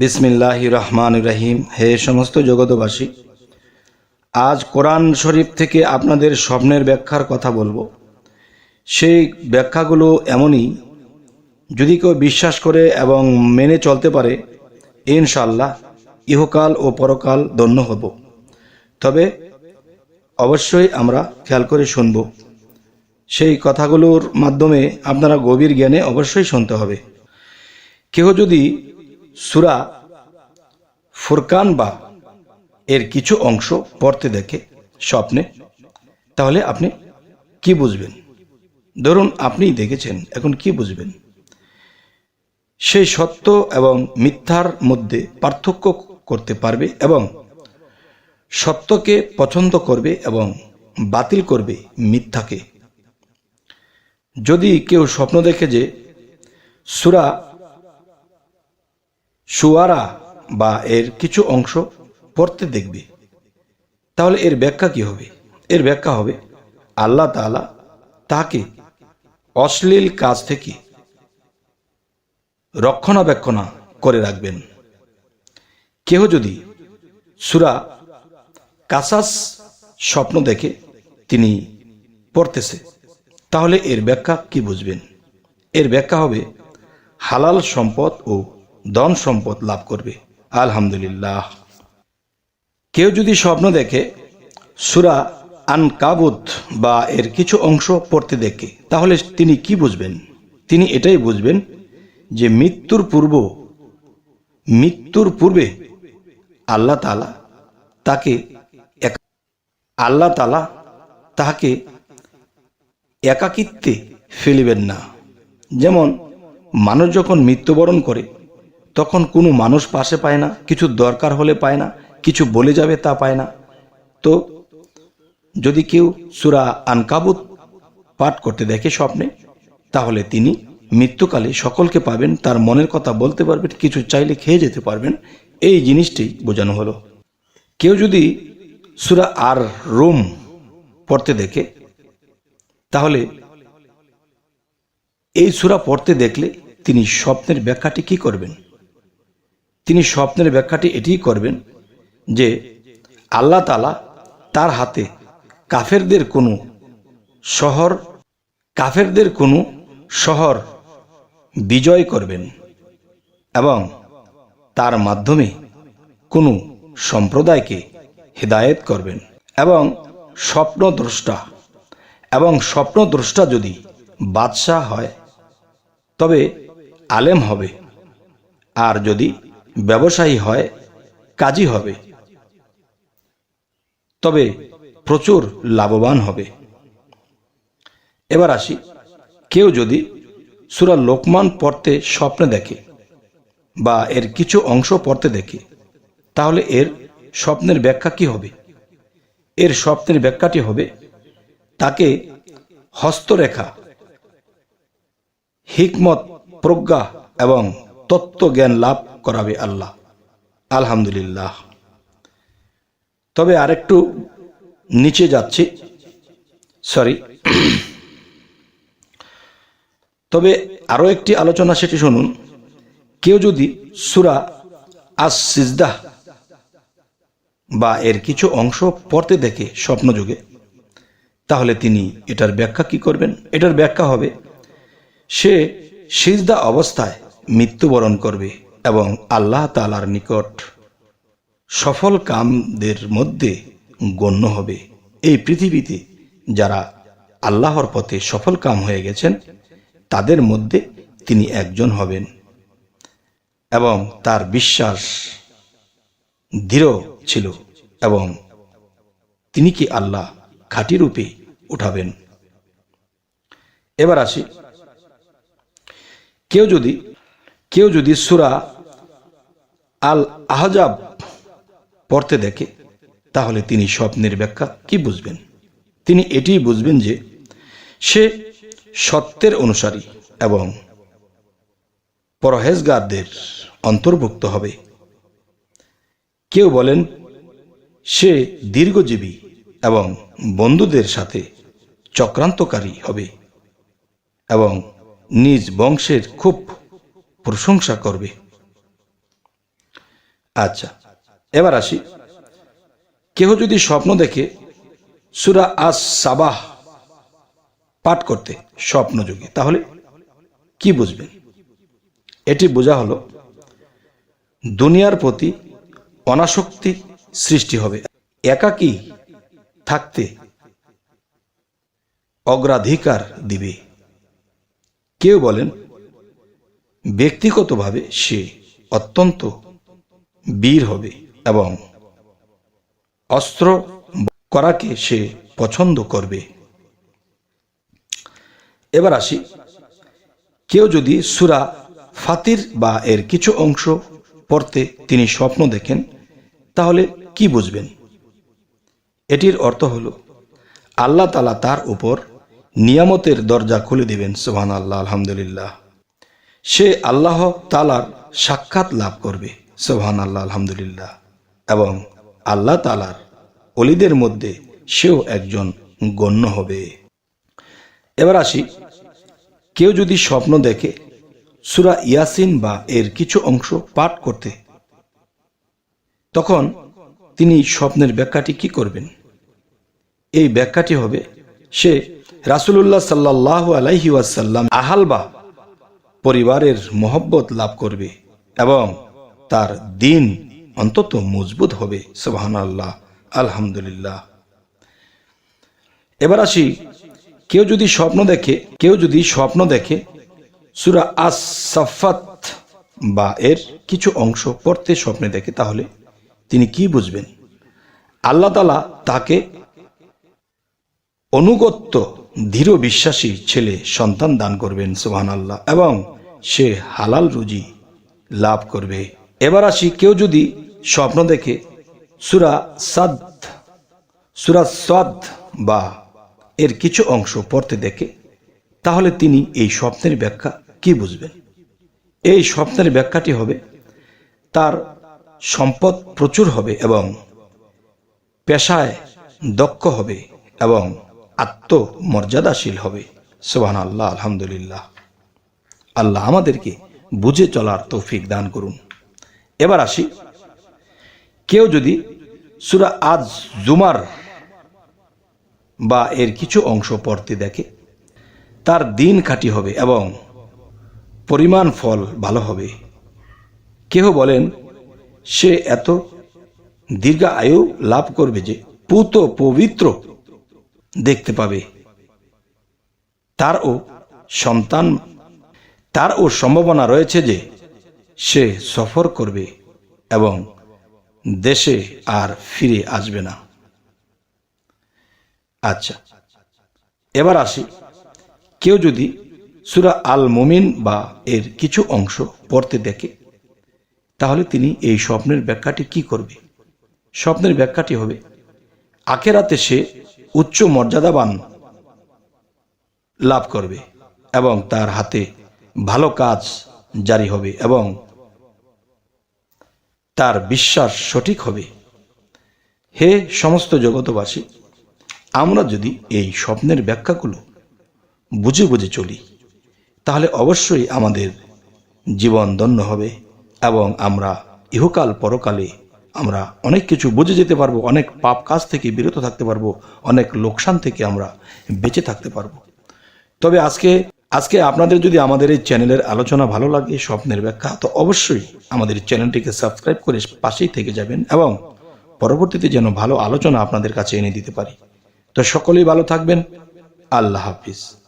বিসমিল্লাহ রহমান রহিম। হে সমস্ত জগতবাসী আজ কোরআন শরীফ থেকে আপনাদের স্বপ্নের ব্যাখ্যার কথা বলব। সেই ব্যাখ্যাগুলো এমনই, যদি কেউ বিশ্বাস করে এবং মেনে চলতে পারে ইনশাল্লাহ ইহকাল ও পরকাল ধন্য হব। তবে অবশ্যই আমরা খেয়াল করে শুনব। সেই কথাগুলোর মাধ্যমে আপনারা গভীর জ্ঞানে অবশ্যই শুনতে হবে। কেউ যদি সুরা ফুরকান বা এর কিছু অংশ পড়তে দেখে স্বপ্নে, তাহলে আপনি কি বুঝবেন? ধরুন আপনিই দেখেছেন, এখন কি বুঝবেন? সেই সত্য এবং মিথ্যার মধ্যে পার্থক্য করতে পারবে এবং সত্যকে পছন্দ করবে এবং বাতিল করবে মিথ্যাকে। যদি কেউ স্বপ্ন দেখে যে সুরা সুয়ারা বা এর কিছু অংশ পড়তে দেখবে। তাহলে এর ব্যাখ্যা কি হবে? এর ব্যাখ্যা হবে, আল্লাহ তাআলা তাকে অশ্লীল কাজ থেকে রক্ষণাবেক্ষণা করে রাখবেন। কেহ যদি সুরা কাসাস স্বপ্ন দেখে তিনি পড়তেছে, তাহলে এর ব্যাখ্যা কি বুঝবেন? এর ব্যাখ্যা হবে, হালাল সম্পদ ও ধন সম্পদ লাভ করবে। আলহামদুলিল্লাহ। কেউ যদি স্বপ্ন দেখে, সুরা আন কাবুত বা এর কিছু অংশ পড়তে দেখে, তাহলে তিনি কি বুঝবেন? তিনি এটাই বুঝবেন যে মৃত্যুর পূর্ব, মৃত্যুর পূর্বে আল্লাহ তালা তাকে আল্লাহ তালা তাহাকে একাকিত্বে ফেলিবেন না। যেমন মানুষ যখন মৃত্যুবরণ করে তখন কোনো মানুষ পাশে পায় না, কিছু দরকার হলে পায় না, কিছু বলে যাবে তা পায় না। তো যদি কেউ সুরা আনকাবুত পাঠ করতে দেখে স্বপ্নে, তাহলে তিনি মৃত্যুকালে সকলকে পাবেন, তার মনের কথা বলতে পারবেন, কিছু চাইলে খেয়ে যেতে পারবেন। এই জিনিসটি বোঝানো হলো। কেউ যদি সুরা আর রোম পড়তে দেখে, তাহলে এই সুরা পড়তে দেখলে তিনি স্বপ্নের ব্যাখ্যাটি কি করবেন? তিনি স্বপ্নের ব্যাখ্যাটি এটিই করবেন যে আল্লাহ তালা তার হাতে কাফেরদের কোনো শহর, কাফেরদের কোনো শহর বিজয় করবেন এবং তার মাধ্যমে কোনো সম্প্রদায়কে হেদায়েত করবেন এবং স্বপ্নদ্রষ্টা এবং স্বপ্নদ্রষ্টা যদি বাদশাহ হয়, তবে আলেম হবে। আর যদি ব্যবসায়ী হয় কাজী হবে। তবে প্রচুর লাভবান হবে। এবার আসি, কেউ যদি সুরা লোকমান পড়তে স্বপ্নে দেখে বা এর কিছু অংশ পড়তে দেখে, তাহলে এর স্বপ্নের ব্যাখ্যা কি হবে? এর স্বপ্নের ব্যাখ্যাটি হবে, তাকে হস্তরেখা, হিকমত, প্রজ্ঞা এবং তত্ত্বজ্ঞান লাভ করাবে আল্লাহ। আলহামদুলিল্লাহ। তবে আরেকটু নিচে যাচ্ছি। সরি তবে আরও একটি আলোচনা সেটি শুনুন। কেউ যদি সুরা আস সিজদাহ বা এর কিছু অংশ পড়তে দেখে স্বপ্নযুগে, তাহলে তিনি এটার ব্যাখ্যা কি করবেন? এটার ব্যাখ্যা হবে, সে সিজদা অবস্থায় মৃত্যুবরণ করবে এবং আল্লাহ তালার নিকট সফল কামদের মধ্যে গণ্য হবে। এই পৃথিবীতে যারা আল্লাহর পথে সফল কাম হয়ে গেছেন, তাদের মধ্যে তিনি একজন হবেন এবং তার বিশ্বাস দৃঢ় ছিল এবং তিনি কি আল্লাহ খাঁটি রূপে উঠাবেন? এবার আসি। কেউ যদি কেউ যদি সুরা আল আহজাব পড়তে দেখে, তাহলে তিনি স্বপ্নের ব্যাখ্যা কি বুঝবেন? তিনি এটিই বুঝবেন যে সে সত্যের অনুসারী এবং পরহেজগারদের অন্তর্ভুক্ত হবে। কেউ বলেন, সে দীর্ঘজীবী এবং বন্ধুদের সাথে চক্রান্তকারী হবে এবং নিজ বংশের খুব প্রশংসা করবে। আচ্ছা এবার আসি। কেহ যদি স্বপ্ন দেখে সুরা আস সাবাহ পাঠ করতে স্বপ্নযোগে, তাহলে কি বুঝবেন? এটি বোঝা হলো, দুনিয়ার প্রতি অনাসক্তি সৃষ্টি হবে। একাকী থাকতে অগ্রাধিকার দিবে। কেউ বলেন ব্যক্তিগতভাবে সে অত্যন্ত বীর হবে এবং অস্ত্র করাকে সে পছন্দ করবে। এবার আসি, কেউ যদি সুরা ফাতির বা এর কিছু অংশ পড়তে তিনি স্বপ্ন দেখেন, তাহলে কি বুঝবেন? এটির অর্থ হল, আল্লাহ তালা তার উপর নিয়ামতের দরজা খুলে দিবেন সোহান আল্লাহ আলহামদুলিল্লাহ। সে আল্লাহ তালার সাক্ষাৎ লাভ করবে। সোহান আল্লাহ আলহামদুলিল্লাহ। এবং আল্লাহ তালার অলিদের মধ্যে সেও একজন গণ্য হবে। এবার আসি, কেউ যদি স্বপ্ন দেখে সুরা ইয়াসিন বা এর কিছু অংশ পাঠ করতে, তখন তিনি স্বপ্নের ব্যাখ্যাটি কি করবেন? এই ব্যাখ্যাটি হবে, সে রাসুলুল্লাহ সাল্লাহ আলাইহি ওয়াসাল্লাম আহালবা পরিবারের মহব্বত লাভ করবে এবং তার দিন অন্তত মজবুত হবে। সুবাহান আল্লাহ আলহামদুলিল্লাহ। এবার আসি, কেউ যদি স্বপ্ন দেখে, কেউ যদি স্বপ্ন দেখে, সুরা আস সাফাত বা এর কিছু অংশ পড়তে স্বপ্নে দেখে, তাহলে তিনি কি বুঝবেন? আল্লাহ তালা তাকে অনুগত্য দৃঢ় বিশ্বাসী ছেলে সন্তান দান করবেন সুহান আল্লাহ এবং সে হালাল রুজি লাভ করবে। এবার আসি, কেউ যদি স্বপ্ন দেখে, সুরা সাদ সুরা সাদ বা এর কিছু অংশ পড়তে দেখে, তাহলে তিনি এই স্বপ্নের ব্যাখ্যা কি বুঝবেন? এই স্বপ্নের ব্যাখ্যাটি হবে, তার সম্পদ প্রচুর হবে এবং পেশায় দক্ষ হবে এবং আত্মমর্যাদাশীল হবে। সোহান আল্লাহ আলহামদুলিল্লাহ। আল্লাহ আমাদেরকে বুঝে চলার তৌফিক দান করুন। এবার আসি, কেউ যদি সুরা আজ জুমার বা এর কিছু অংশ পড়তে দেখে, তার দিন খাটি হবে এবং পরিমাণ ফল ভালো হবে। কেহ বলেন, সে এত দীর্ঘ আয়ু লাভ করবে যে পুত পবিত্র দেখতে পাবে। তারও সন্তান, তার ও সম্ভাবনা রয়েছে যে সে সফর করবে এবং দেশে আর ফিরে আসবে না। আচ্ছা এবার আসি। কেউ যদি সুরা আল মুমিন বা এর কিছু অংশ পড়তে দেখে, তাহলে তিনি এই স্বপ্নের ব্যাখ্যাটি কি করবে? স্বপ্নের ব্যাখ্যাটি হবে, আখেরাতে সে উচ্চ মর্যাদাবান লাভ করবে এবং তার হাতে ভালো কাজ জারি হবে এবং তার বিশ্বাস সঠিক হবে। হে সমস্ত জগতবাসী আমরা যদি এই স্বপ্নের ব্যাখ্যাগুলো বুঝে বুঝে চলি, তাহলে অবশ্যই আমাদের জীবন ধন্য হবে এবং আমরা ইহকাল পরকালে আমরা অনেক কিছু বুঝে যেতে পারব, অনেক পাপ কাজ থেকে বিরত থাকতে পারব, অনেক লোকসান থেকে আমরা বেঁচে থাকতে পারব। তবে আজকে আজকে আপনাদের যদি আমাদের এই চ্যানেলের আলোচনা ভালো লাগে, স্বপ্নের ব্যাখ্যা, তো অবশ্যই আমাদের চ্যানেলটিকে সাবস্ক্রাইব করে পাশেই থেকে যাবেন এবং পরবর্তীতে যেন ভালো আলোচনা আপনাদের কাছে এনে দিতে পারি। তো সকলেই ভালো থাকবেন। আল্লাহ হাফিজ।